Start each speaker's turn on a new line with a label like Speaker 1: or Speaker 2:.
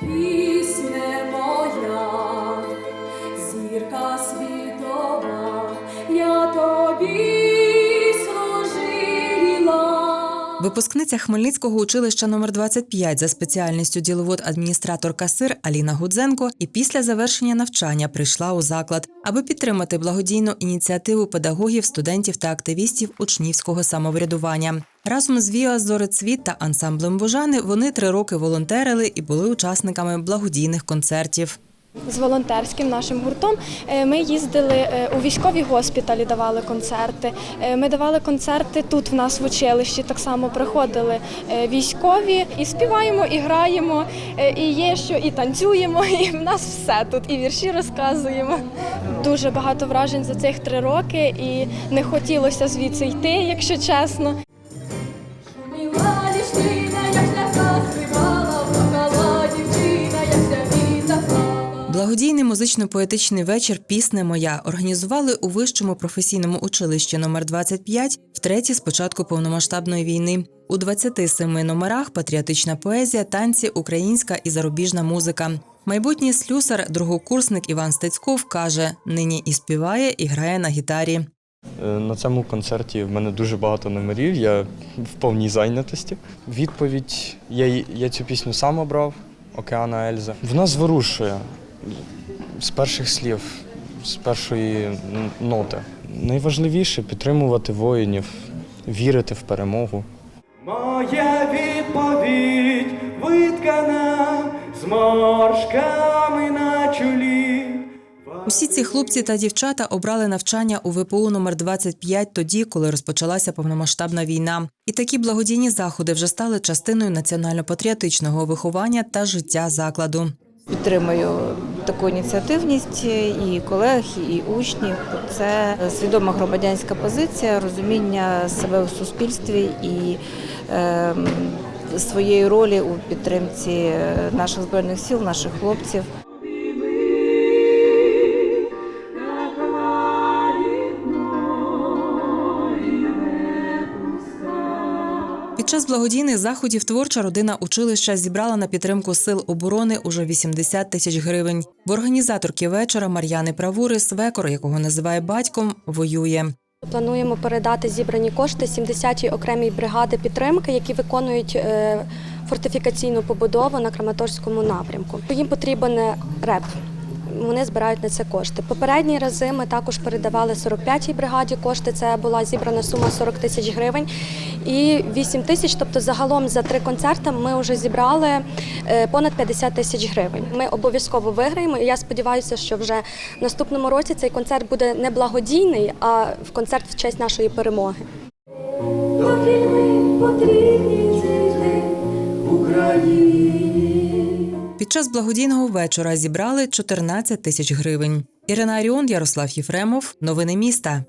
Speaker 1: Пісне моя, зірка світова, я тобі служила.
Speaker 2: Випускниця Хмельницького училища номер 25 за спеціальністю діловод адміністратор касир Аліна Гудзенко і після завершення навчання прийшла у заклад, аби підтримати благодійну ініціативу педагогів, студентів та активістів учнівського самоврядування. Разом з Віа Зорецвіт та ансамблем Божани вони три роки волонтерили і були учасниками благодійних концертів.
Speaker 3: з волонтерським нашим гуртом. Е, Ми їздили е, у військові госпіталі, давали концерти. Е, Ми давали концерти тут в нас в училищі. Так само приходили військові і співаємо, і граємо, і є що, і танцюємо. І в нас все тут, і вірші розказуємо. Дуже багато вражень за цих три роки, і не хотілося звідси йти, якщо чесно.
Speaker 2: Благодійний музично-поетичний вечір Пісне моя організували у вищому професійному училищі номер 25 втретє з початку повномасштабної війни. У 27 номерах патріотична поезія, танці, українська і зарубіжна музика. Майбутній слюсар, другокурсник Іван Стецьков каже: нині і співає, і грає на гітарі.
Speaker 4: Е, На цьому концерті в мене дуже багато номерів, я в повній зайнятості. Відповідь: я, я цю пісню сам обрав, Океана Ельза. Вона зворушує з перших слів, з першої ноти. Найважливіше підтримувати воїнів, вірити в перемогу.
Speaker 5: Моя відповідь виткана зморшками на чолі.
Speaker 2: Усі ці хлопці та дівчата обрали навчання у ВПУ номер 25 тоді, коли розпочалася повномасштабна війна. І такі благодійні заходи вже стали частиною національно-патріотичного виховання та життя закладу.
Speaker 6: Підтримую таку ініціативність і колег, і учнів. Це свідома громадянська позиція, розуміння себе у суспільстві і ем, своєї ролі у підтримці е, наших збройних сил, наших хлопців.
Speaker 2: Під час благодійних заходів творча родина училища зібрала на підтримку сил оборони уже 80 тисяч гривень. В організаторки вечора Мар'яни Правури свекор, якого називає батьком, воює.
Speaker 7: Плануємо передати зібрані кошти 70-й окремій бригади підтримки, які виконують е, фортифікаційну побудову на Краматорському напрямку. Їм потрібен реп. Вони збирають на це кошти. Попередні рази ми також передавали 45-й бригаді кошти. Це була зібрана сума 40 тисяч гривень і 8 тисяч. Тобто, загалом за три концерти ми вже зібрали е, понад 50 тисяч гривень. Ми обов'язково виграємо. І я сподіваюся, що вже в наступному році цей концерт буде не благодійний, а в концерт в честь нашої перемоги.
Speaker 1: Потрібні
Speaker 2: час благодійного вечора зібрали 14 тисяч гривень. Ірина Аріон, Ярослав Єфремов. Новини міста.